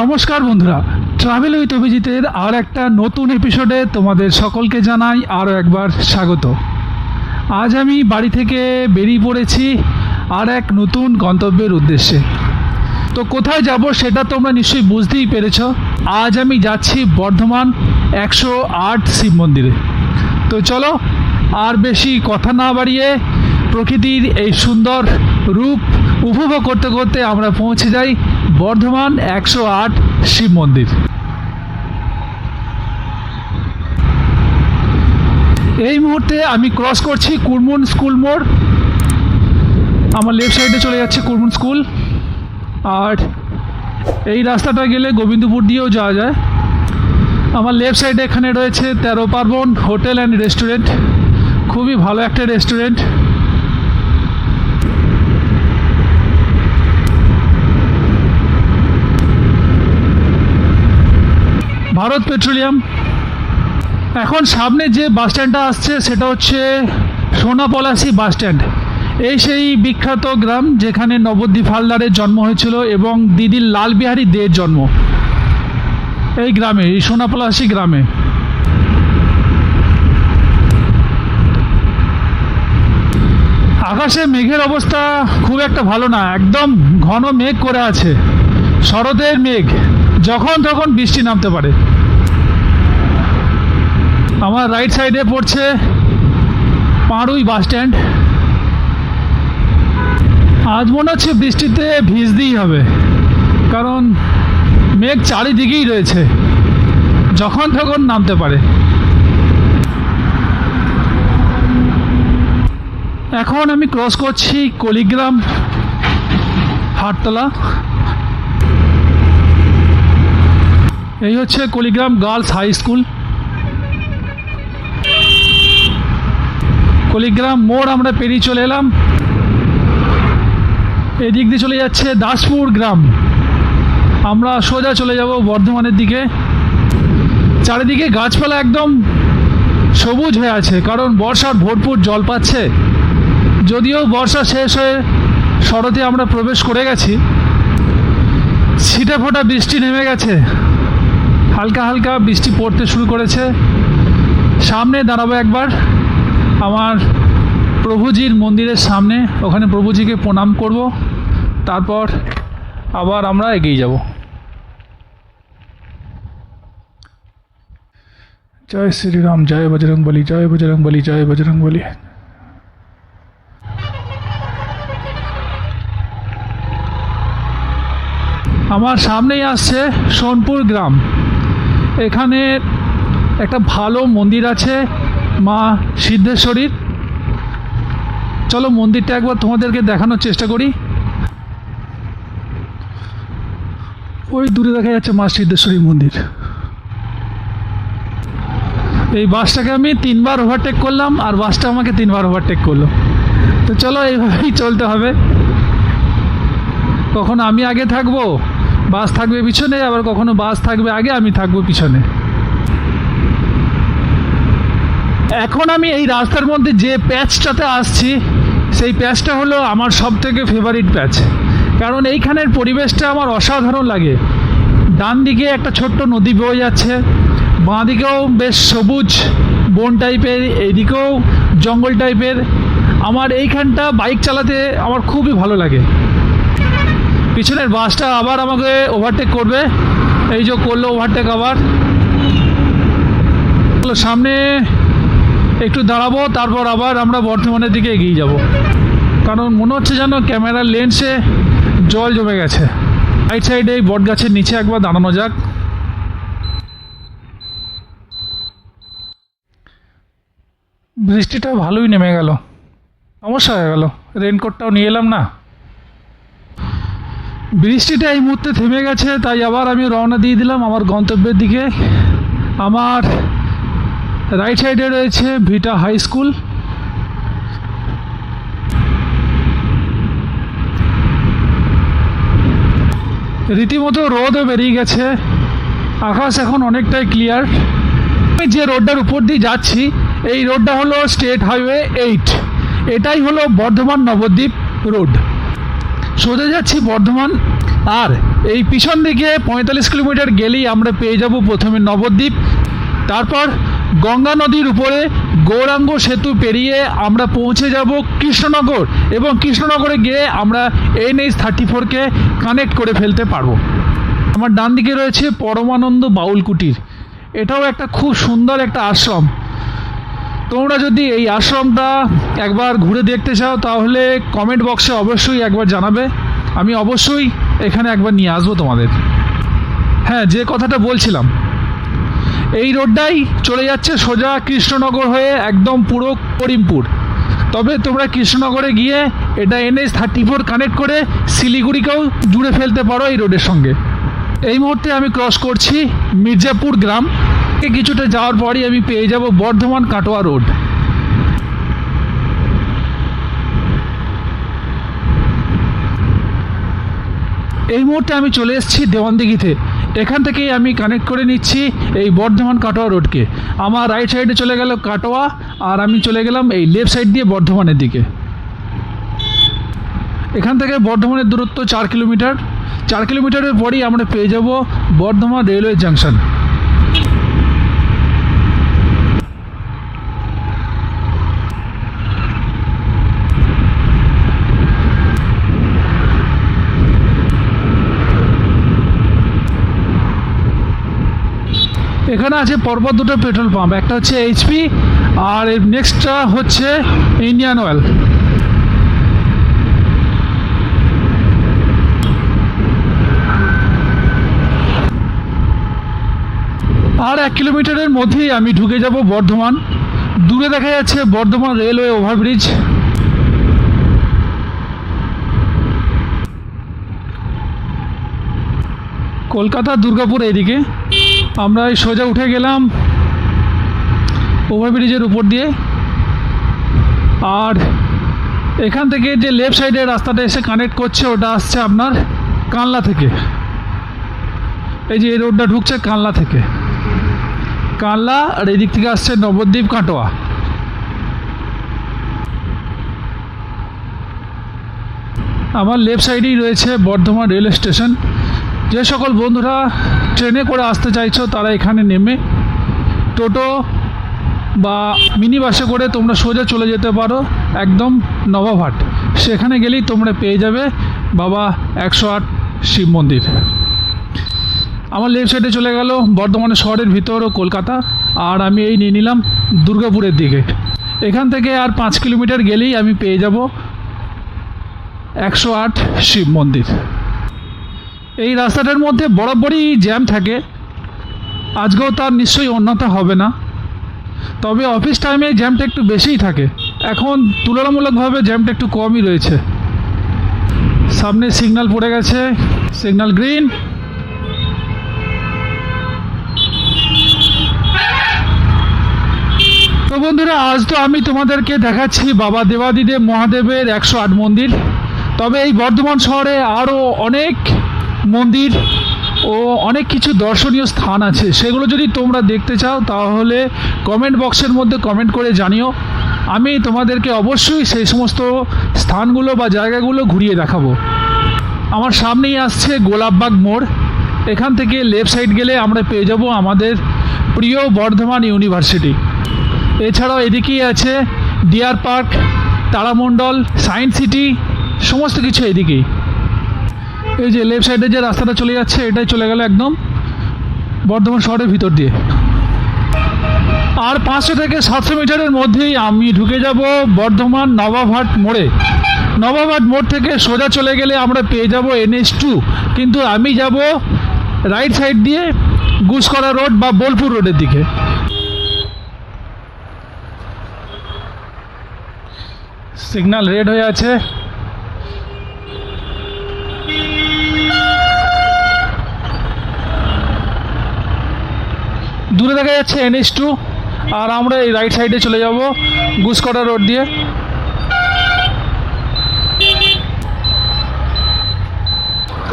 নমস্কার বন্ধুরা travel with অভিজিতের আর একটা নতুন এপিসোডে তোমাদের সকলকে জানাই আরও একবার স্বাগত। আজ আমি বাড়ি থেকে বেরিয়ে পড়েছি আর এক নতুন গন্তব্যের উদ্দেশ্যে। তো কোথায় যাব সেটা তোমরা নিশ্চয়ই বুঝতেই পেরেছ। আজ আমি যাচ্ছি বর্ধমান একশো আট শিব মন্দিরে। তো চলো, আর বেশি কথা না বাড়িয়ে প্রকৃতির এই সুন্দর রূপ উপভোগ করতে করতে আমরা পৌঁছে যাই বর্ধমান একশো আট শিব মন্দির। এই মুহূর্তে আমি ক্রস করছি কুরমুন স্কুল মোড়। আমার লেফট সাইডে চলে যাচ্ছে কুরমুন স্কুল আর এই রাস্তাটা গেলে গোবিন্দপুর দিয়েও যাওয়া যায়। আমার লেফট সাইডে এখানে রয়েছে তেরো পার্বণ হোটেল অ্যান্ড রেস্টুরেন্ট খুবই ভালো একটা রেস্টুরেন্ট ভারত পেট্রোলিয়াম। এখন সামনে যে বাস স্ট্যান্ডটা আসছে, সেটা হচ্ছে সোনাপলাশি বাস স্ট্যান্ড। এই সেই বিখ্যাত গ্রাম যেখানে নবদ্বীপ হালদারের জন্ম হয়েছিল এবং দিদির লালবিহারী দের জন্ম। এই গ্রামে, এই সোনাপলাশি গ্রামে। আকাশে মেঘের অবস্থা খুব একটা ভালো না, একদম ঘন মেঘ করে আছে। শরতের মেঘ। যখন তখন বৃষ্টি নামতে পারে। আমার রাইট সাইডে পড়ছে পাঁড়ুই বাস স্ট্যান্ড আজ মনে হচ্ছে বৃষ্টিতে ভিজতেই হবে, কারণ মেঘ চারিদিকেই রয়েছে, যখন তখন নামতে পারে। এখন আমি ক্রস করছি কলিগ্রাম, হাটতলা। এই হচ্ছে Kaligram girls high school. Kaligram মোড় আমরা পেরিয়ে চলে এলাম। এদিক দিয়ে চলে যাচ্ছে দাসপুর গ্রাম। আমরা সোজা চলে যাব বর্ধমানের দিকে। চারিদিকে গাছপালা একদম সবুজ হয়ে আছে, কারণ বর্ষার ভরপুর জল পাচ্ছে। যদিও বর্ষা শেষ হয়ে শরতে আমরা প্রবেশ করে গেছি। ছিটে ফোটা বৃষ্টি নেমে গেছে। হালকা হালকা বৃষ্টি পড়তে শুরু করেছে। সামনে দাঁড়াবো একবার। আমার প্রভুজির মন্দিরের সামনে। ওখানে প্রভুজিকে প্রণাম করব। তারপর আবার আমরা এগিয়ে যাব। জয় শ্রীরাম, জয় বজরং বলি, জয় বজরং বলি, জয় বজরং বলি। আমার সামনেই আসছে সোনপুর গ্রাম। এখানে একটা ভালো মন্দির আছে, মা সিদ্ধেশ্বরীর। চলো মন্দিরটা একবার তোমাদেরকে দেখানোর চেষ্টা করি। ওই দূরে দেখা যাচ্ছে মা সিদ্ধেশ্বরী মন্দির। এই বাসটাকে আমি তিনবার ওভারটেক করলাম, আর বাসটা আমাকে তিনবার ওভারটেক করল। তো চলো এইভাবেই চলতে হবে। কখনো আমি আগে থাকব? বাস থাকবে পিছনে, আবার কখনো বাস থাকবে আগে, আমি থাকব পিছনে। এখন আমি এই রাস্তার মধ্যে যে প্যাচটাতে আসছি, সেই প্যাচটা হলো আমার সব থেকে ফেভারিট প্যাচ। কারণ এইখানের পরিবেশটা আমার অসাধারণ লাগে। ডান দিকে একটা ছোট্ট নদী বয়ে যাচ্ছে, বাঁ দিকেও বেশ সবুজ বন টাইপের, এইদিকেও জঙ্গল টাইপের। আমার এইখানটা বাইক চালাতে আমার খুবই ভালো লাগে। পিছনের বাসটা আবার আমাকে ওভারটেক করবে। এই যে করল ওভারটেক আবার। সামনে একটু দাঁড়াবো, তারপর আবার আমরা বর্ধমানের দিকে এগিয়ে যাব। কারণ মনে হচ্ছে যেন ক্যামেরার লেন্সে জল জমে গেছে। রাইট সাইডে এই বট গাছের নিচে একবার দাঁড়ানো যাক। বৃষ্টিটা ভালোই নেমে গেল। সমস্যা হয়ে গেল। রেনকোটটাও নিয়ে এলাম না। বৃষ্টিটা এই মুহূর্তে থেমে গেছে, তাই আবার আমি রওনা দিয়ে দিলাম আমার গন্তব্যের দিকে। আমার রাইট সাইডে রয়েছে ভিটা হাই স্কুল রীতিমতো রোদও বেরিয়ে গেছে, আকাশ এখন অনেকটাই ক্লিয়ার আমি যে রোডটার উপর দিয়ে যাচ্ছি, এই রোডটা হলো স্টেট হাইওয়ে এইট এটাই হলো বর্ধমান নবদ্বীপ রোড সোজা যাচ্ছি বর্ধমান। আর এই পিছন দিকে পঁয়তাল্লিশ কিলোমিটার গেলেই আমরা পেয়ে যাব প্রথমে নবদ্বীপ। তারপর গঙ্গা নদীর উপরে গৌরাঙ্গ সেতু পেরিয়ে আমরা পৌঁছে যাব কৃষ্ণনগর এবং কৃষ্ণনগরে গিয়ে আমরা এনএইচ থার্টি ফোরকে কানেক্ট করে ফেলতে পারব। আমার ডান দিকে রয়েছে পরমানন্দ বাউল কুটির এটাও একটা খুব সুন্দর একটা আশ্রম। তোমরা যদি এই আশ্রমটা একবার ঘুরে দেখতে চাও, তাহলে কমেন্ট বক্সে অবশ্যই একবার জানাবে। আমি অবশ্যই এখানে একবার নিয়ে আসব তোমাদের। হ্যাঁ যে কথাটা বলছিলাম, এই রোডটাই চলে যাচ্ছে সোজা কৃষ্ণনগর হয়ে একদম পুরো করিমপুর। তবে তোমরা কৃষ্ণনগরে গিয়ে এটা এনএস থার্টি ফোর কানেক্ট করে শিলিগুড়িকেও জুড়ে ফেলতে পারো এই রোডের সঙ্গে। এই মুহূর্তে আমি ক্রস করছি মির্জাপুর গ্রাম। কিছুটা যাওয়ার পরই আমি পেয়ে যাব বর্ধমান কাটোয়া রোড। এই মুহূর্তে আমি চলে এসেছি দেওয়ানদিঘিতে। এখান থেকেই আমি কানেক্ট করে নিচ্ছি এই বর্ধমান কাটোয়া রোডকে। আমার রাইট সাইডে চলে গেল কাটোয়া, আর আমি চলে গেলাম এই লেফট সাইড দিয়ে বর্ধমানের দিকে। এখান থেকে বর্ধমানের দূরত্ব চার কিলোমিটার। চার কিলোমিটারের পরেই আমরা পেয়ে যাব বর্ধমান রেলওয়ে জাংশন এখানে আছে পরপর দুটো পেট্রোল পাম্প, একটা হচ্ছে এইচপি আর নেক্সটটা হচ্ছে ইন্ডিয়ান অয়েল। আর এক কিলোমিটারের মধ্যেই আমি ঢুকে যাব বর্ধমান। দূরে দেখা যাচ্ছে বর্ধমান রেলওয়ে ওভারব্রিজ। কলকাতা, দুর্গাপুর এইদিকে। আমরা এই সোজা উঠে গেলাম ওভারব্রিজের উপর দিয়ে। আর এখান থেকে যে লেফট সাইডে রাস্তাটা এসে কানেক্ট করছে, ওটা আসছে আপনার কানলা থেকে। এই যে এই রোডটা ঢুকছে কানলা থেকে। কানলা আর এদিক থেকে আসছে নবদ্বীপ কাটোয়া। আমার লেফট সাইডেই রয়েছে বর্ধমান রেল স্টেশন যে সকল বন্ধুরা ট্রেনে করে আসতে চাইছো, তারা এখানে নেমে টোটো বা মিনি বাসে করে তোমরা সোজা চলে যেতে পারো, একদম নবাবহাট। সেখানে গেলেই তোমরা পেয়ে যাবে বাবা একশো আট শিব মন্দির। আমার লেফট সাইডে চলে গেল বর্ধমানের শহরের ভিতর ও কলকাতা, আর আমি এই নিয়ে নিলাম দুর্গাপুরের দিকে। এখান থেকে আর পাঁচ কিলোমিটার গেলেই আমি পেয়ে যাব একশো আট শিব মন্দির। এই রাস্তাটার মধ্যে বরাবরই জ্যাম থাকে। আজকেও তার নিশ্চয়ই অন্যতা হবে না। তবে অফিস টাইমে জ্যামটা একটু বেশিই থাকে। এখন তুলনামূলকভাবে জ্যামটা একটু কমই রয়েছে। সামনে সিগন্যাল পড়ে গেছে। সিগন্যাল গ্রিন তো বন্ধুরা, আজ তো আমি তোমাদেরকে দেখাচ্ছি বাবা দেবাদিদেব মহাদেবের একশো আট মন্দির। তবে এই বর্ধমান শহরে আরও অনেক মন্দির ও অনেক কিছু দর্শনীয় স্থান আছে। সেগুলো যদি তোমরা দেখতে চাও, তাহলে কমেন্ট বক্সের মধ্যে কমেন্ট করে জানিও। আমি তোমাদেরকে অবশ্যই সেই সমস্ত স্থানগুলো বা জায়গাগুলো ঘুরিয়ে দেখাবো। আমার সামনেই আসছে গোলাপবাগ মোড়। এখান থেকে লেফট সাইড গেলে আমরা পেয়ে যাব আমাদের প্রিয় বর্ধমান ইউনিভার্সিটি। এছাড়াও এদিকেই আছে ডিয়ার পার্ক তারামণ্ডল সায়েন্স সিটি সমস্ত কিছু এদিকেই। এই যে লেফট সাইডে যে রাস্তাটা চলে যাচ্ছে, এটাই চলে গেল একদম বর্ধমান শহরের ভিতর দিয়ে। আর পাঁচশো থেকে সাতশো মিটারের মধ্যেই আমি ঢুকে যাব বর্ধমান নবাবহাট মোড়ে। নবাবহাট মোড় থেকে সোজা চলে গেলে আমরা পেয়ে যাব এনএস টু কিন্তু আমি যাব রাইট সাইড দিয়ে গুসকরা রোড বা বোলপুর রোডের দিকে। সিগন্যাল রেড হয়ে আছে। দূরে দেখা যাচ্ছে এন এনএস টু আর আমরা এই রাইট সাইডে চলে যাব, গুসকটা রোড দিয়ে।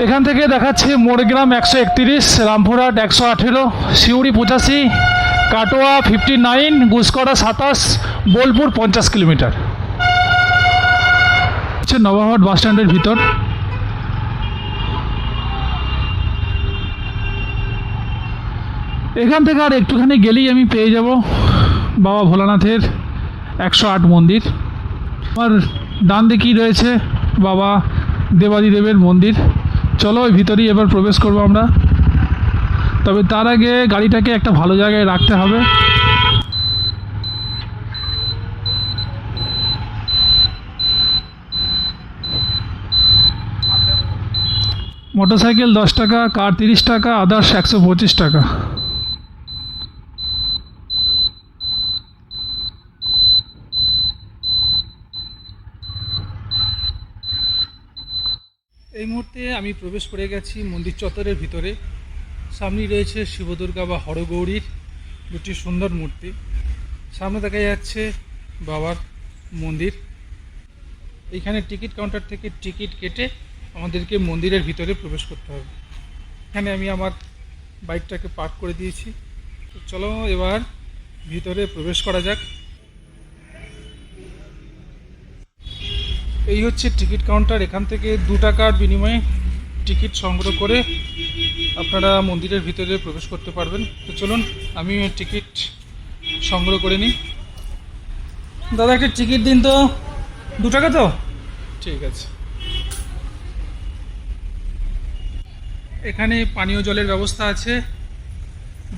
এখান থেকে দেখাচ্ছে মোড়গ্রাম একশো একত্রিশ, রামপুরহাট একশো আঠেরো, সিউড়ি পঁচাশি, কাটোয়া ফিফটি নাইন গুসকড়া সাতাশ, বোলপুর পঞ্চাশ কিলোমিটার। হচ্ছে নবাবহাট বাস স্ট্যান্ডের ভিতর। এখান থেকে আর একটুখানি গেলেই আমি পেয়ে যাব বাবা ভোলানাথের একশো আট মন্দির। আমার ডান দিকেই রয়েছে বাবা দেবাদিদেবের মন্দির। চলো ওই ভিতরেই এবার প্রবেশ করব আমরা। তবে তার আগে গাড়িটাকে একটা ভালো জায়গায় রাখতে হবে। মোটরসাইকেল দশ টাকা, কার তিরিশ টাকা, আদার্স একশো পঁচিশ টাকা। এই মুহূর্তে আমি প্রবেশ করে গেছি মন্দির চত্বরের ভিতরে। সামনেই রয়েছে শিবদুর্গা বা হরগৌরীর দুটি সুন্দর মূর্তি। সামনে দেখা যাচ্ছে বাবার মন্দির। এইখানে টিকিট কাউন্টার থেকে টিকিট কেটে আমাদেরকে মন্দিরের ভিতরে প্রবেশ করতে হবে। এখানে আমি আমার বাইকটাকে পার্ক করে দিয়েছি। চলো এবার ভিতরে প্রবেশ করা যাক। এই হচ্ছে টিকিট কাউন্টার। এখান থেকে দু টাকার বিনিময়ে টিকিট সংগ্রহ করে আপনারা মন্দিরের ভিতরে প্রবেশ করতে পারবেন। তো চলুন আমি টিকিট সংগ্রহ করে নিই। দাদা একটা টিকিট দিন তো। দু টাকা তো? ঠিক আছে। এখানে পানীয় জলের ব্যবস্থা আছে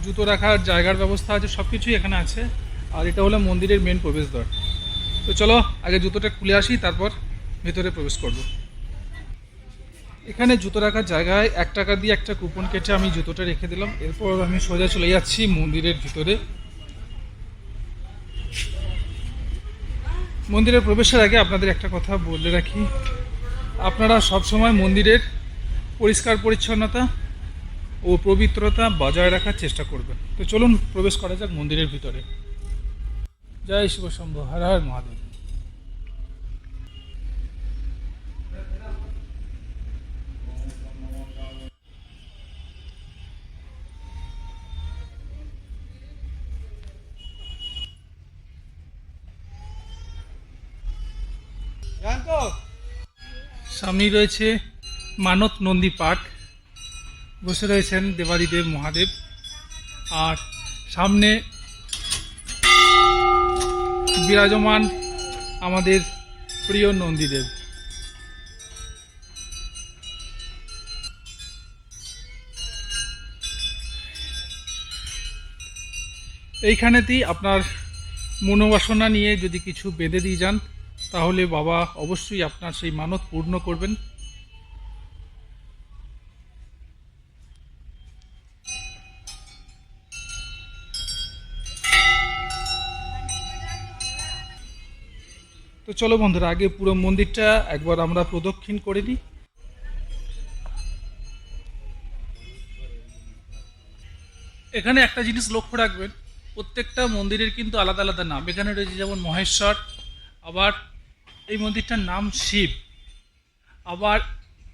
জুতো রাখার জায়গার ব্যবস্থা আছে সব কিছুই এখানে আছে। আর এটা হলো মন্দিরের মেন প্রবেশদ্বার। তো চলো আগে জুতোটা খুলে আসি তারপর ভেতরে প্রবেশ করব। এখানে জুতো রাখার জায়গায় এক টাকা দিয়ে একটা কুপন কেটে আমি জুতোটা রেখে দিলাম। এরপর আমি সোজা চলে যাচ্ছি মন্দিরের ভিতরে। মন্দিরের প্রবেশের আগে আপনাদের একটা কথা বলে রাখি। আপনারা সবসময় মন্দিরের পরিষ্কার পরিচ্ছন্নতা ও পবিত্রতা বজায় রাখার চেষ্টা করবেন। তো চলুন প্রবেশ করা যাক মন্দিরের ভিতরে। জয় শিব শম্ভু হর হর মহাদেব। সামনেই রয়েছে মানত নন্দী পার্ক। বসে রয়েছেন দেবাদিদেব মহাদেব। আর সামনে বিরাজমান আমাদের প্রিয় নন্দীদেব। এইখানেতেই আপনার মনোবাসনা নিয়ে যদি কিছু বেঁধে দিয়ে যান তাহলে বাবা অবশ্যই আপনার সেই মানত পূর্ণ করবেন। তো চলো বন্ধুরা, আগে পুরো মন্দিরটা একবার আমরা প্রদক্ষিণ করে নিই। এখানে একটা জিনিস লক্ষ্য রাখবেন, প্রত্যেকটা মন্দিরের কিন্তু আলাদা আলাদা নাম। এখানে রয়েছে যেমন মহেশ্বর, আবার এই মন্দিরটার নাম শিব। আবার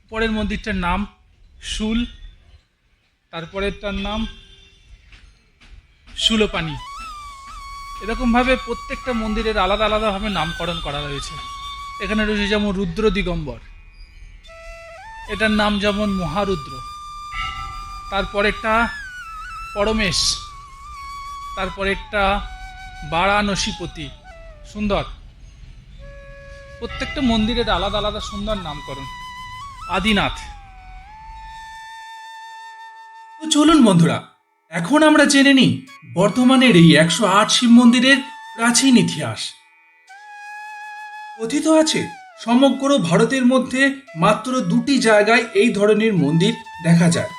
পরের মন্দিরটার নাম শুল। তারপরেরটার নাম শুলোপানি। এরকমভাবে প্রত্যেকটা মন্দিরের আলাদা আলাদাভাবে নামকরণ করা রয়েছে। এখানে রয়েছে যেমন রুদ্র দিগম্বর। এটার নাম যেমন মহারুদ্র। তারপরেরটা পরমেশ। তারপরেরটা বারাণসীপতি। সুন্দর। প্রত্যেকটা মন্দিরের আলাদা আলাদা সুন্দর নামকরণ। আদিনাথ। তো চলুন বন্ধুরা, এখন আমরা জেনে নিই বর্ধমানের এই একশো আট শিব মন্দিরের প্রাচীন ইতিহাস। কথিত আছে, সমগ্র ভারতের মধ্যে মাত্র দুটি জায়গায় এই ধরনের মন্দির দেখা যায়।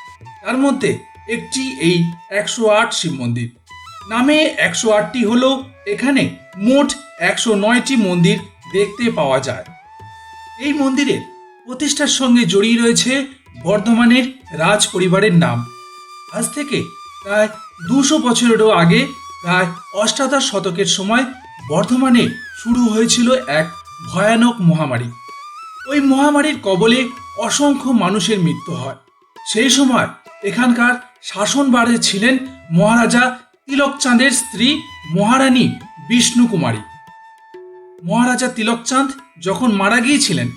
তার মধ্যে একটি এই একশো আট শিব মন্দির। নামে একশো আটটি হলো এখানে মোট একশো নয়টি মন্দির দেখতে পাওয়া যায়। এই মন্দিরের প্রতিষ্ঠার সঙ্গে জড়িয়ে রয়েছে বর্ধমানের রাজ পরিবারের নাম। আজ থেকে প্রায় দুশো বছরেরও আগে, প্রায় অষ্টাদশ শতকের সময় বর্ধমানে শুরু হয়েছিল এক ভয়ানক মহামারী। ওই মহামারীর কবলে অসংখ্য মানুষের মৃত্যু হয়। সেই সময় এখানকার শাসনবারে ছিলেন মহারাজা তিলকচাঁদের স্ত্রী মহারানী বিষ্ণু কুমারী মহারাজা তিলকচাঁদ যখন মারা গিয়েছিলেন,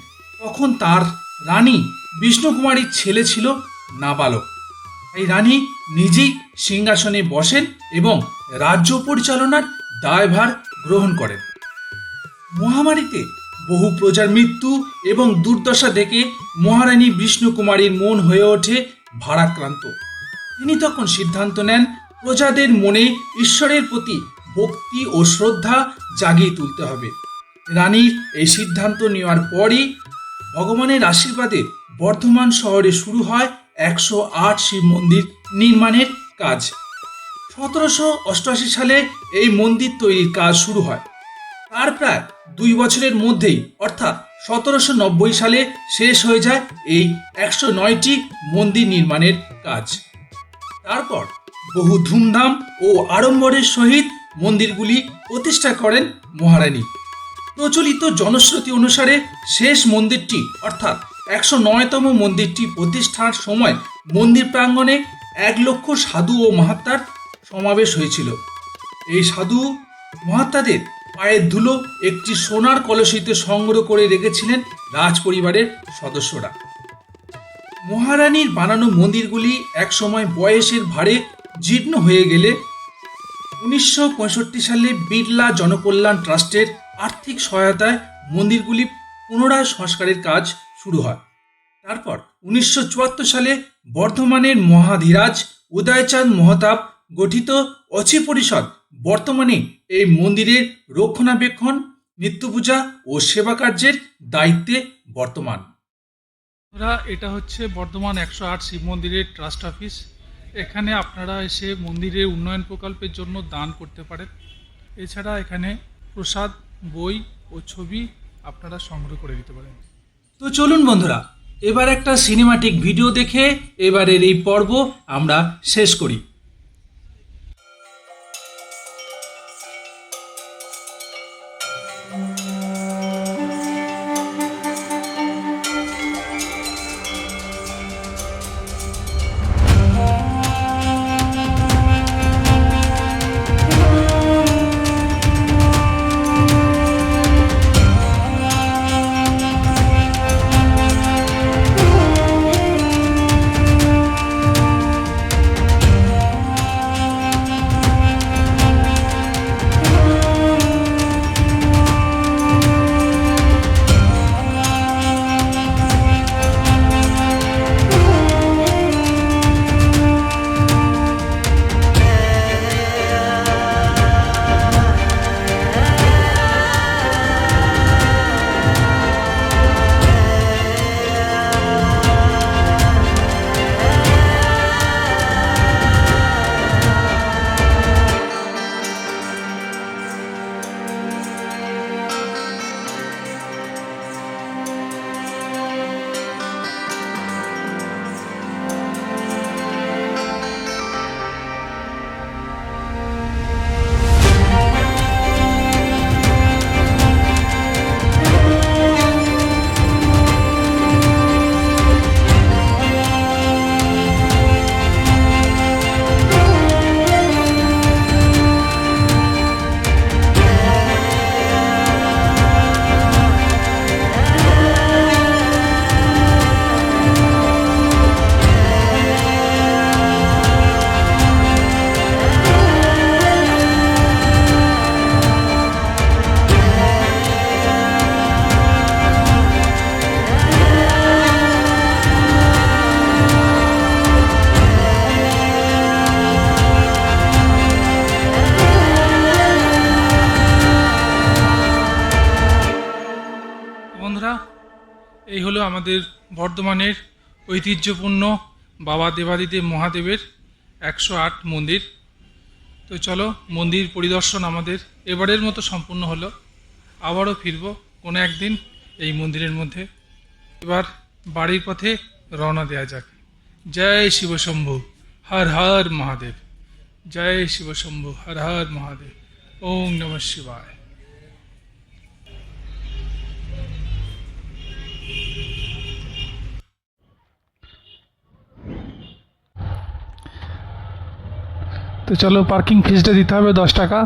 তখন তার রানী বিষ্ণুকুমারীর ছেলে ছিল নাবালক। এই রানী নিজেই সিংহাসনে বসেন এবং রাজ্য পরিচালনার দায়ভার গ্রহণ করেন। মহামারীতে বহু প্রজার মৃত্যু এবং দুর্দশা দেখে মহারানী বিষ্ণুকুমারীর মন হয়ে ওঠে ভারাক্রান্ত। তিনি তখন সিদ্ধান্ত নেন, প্রজাদের মনে ঈশ্বরের প্রতি ভক্তি ও শ্রদ্ধা জাগিয়ে তুলতে হবে। রানীর এই সিদ্ধান্ত নেওয়ার পরই ভগবানের আশীর্বাদে বর্ধমান শহরে শুরু হয় একশো আট শিব মন্দির নির্মাণের কাজ। সতেরোশো অষ্টআশি সালে এই মন্দির তৈরির কাজ শুরু হয়। তার প্রায় দুই বছরের মধ্যেই, অর্থাৎ সতেরোশো নব্বই সালে শেষ হয়ে যায় এই একশো নয়টি মন্দির নির্মাণের কাজ। তারপর বহু ধুমধাম ও আড়ম্বরের সহিত মন্দিরগুলি প্রতিষ্ঠা করেন মহারানী। প্রচলিত জনশ্রুতি অনুসারে শেষ মন্দিরটি, অর্থাৎ একশো নয়তম মন্দিরটি প্রতিষ্ঠার সময় মন্দির প্রাঙ্গণে এক লক্ষ সাধু ও মহাত্মার সমাবেশ হয়েছিল। এই সাধু মহাত্মাদের পায়ের ধুলো একটি সোনার কলসিতে সংগ্রহ করে রেখেছিলেন রাজ পরিবারের সদস্যরা। মহারানীর বানানো মন্দিরগুলি একসময় বয়সের ভারে জীর্ণ হয়ে গেলে উনিশশো পঁয়ষট্টি সালে বিড়লা জনকল্যাণ ট্রাস্টের আর্থিক সহায়তায় মন্দিরগুলি পুনরায় সংস্কারের কাজ শুরু হয়। তারপর উনিশশো চুয়াত্তর সালে বর্ধমানের মহাধীরাজ উদয়চাঁদ মহতাব গঠিত অচি পরিষদ বর্তমানে এই মন্দিরের রক্ষণাবেক্ষণ, নিত্যপূজা ও সেবা কার্যের দায়িত্বে বর্তমান। এটা হচ্ছে বর্ধমান একশো আট শিব মন্দিরের ট্রাস্ট অফিস। এখানে আপনারা এসে মন্দিরের উন্নয়ন প্রকল্পের জন্য দান করতে পারেন। এছাড়া এখানে প্রসাদ বই ও ছবি আপনারা সংগ্রহ করে দিতে পারেন। তো চলুন বন্ধুরা, এবার একটা সিনেমাটিক ভিডিও দেখে এবারের এই পর্ব আমরা শেষ করি। আমাদের বর্ধমানের ঐতিহ্যপূর্ণ বাবা দেবাদিদেব মহাদেবের একশো আট মন্দির। তো চলো, মন্দির পরিদর্শন আমাদের এবারের মতো সম্পূর্ণ হলো। আবারও ফিরবো কোনো একদিন এই মন্দিরের মধ্যে। এবার বাড়ির পথে রওনা দেওয়া যাক। জয় শিবশম্ভু হর হর মহাদেব। জয় শিবশম্ভু হর হর মহাদেব। ওম নমঃ শিবায়। তো চলো পার্কিং ফিসটা দিতে হবে দশ টাকা।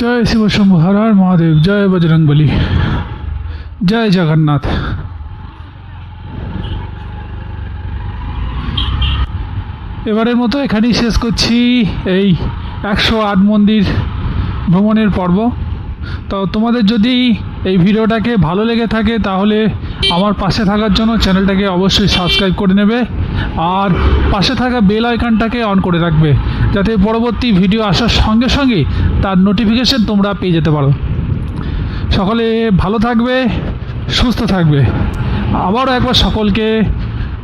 জয় শিব শম্ভু, হর হর মহাদেব, জয় বজরংবলী জয় জগন্নাথ। এবারের মতো এখানেই শেষ করছি এই একশো আট মন্দির ভ্রমণের পর্ব। তো তোমাদের যদি এই ভিডিওটাকে ভালো লেগে থাকে তাহলে আমার পাশে থাকার জন্য চ্যানেলটাকে অবশ্যই সাবস্ক্রাইব করে নেবে আর পাশে থাকা বেল আইকনটাকে অন করে রাখবে যাতে পরবর্তী ভিডিও আসার সঙ্গে সঙ্গে তার নোটিফিকেশন তোমরা পেয়ে যেতে পারো। সকলে ভালো থাকবে, সুস্থ থাকবে। আবারও একবার সকলকে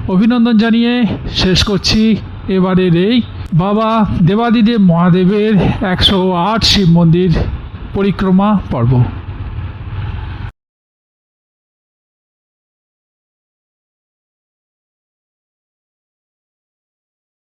অভিনন্দন জানিয়ে শেষ করছি এবারের এই বাবা দেবাদিদেব মহাদেবের একশো আট শিব মন্দির পরিক্রমা পর্ব।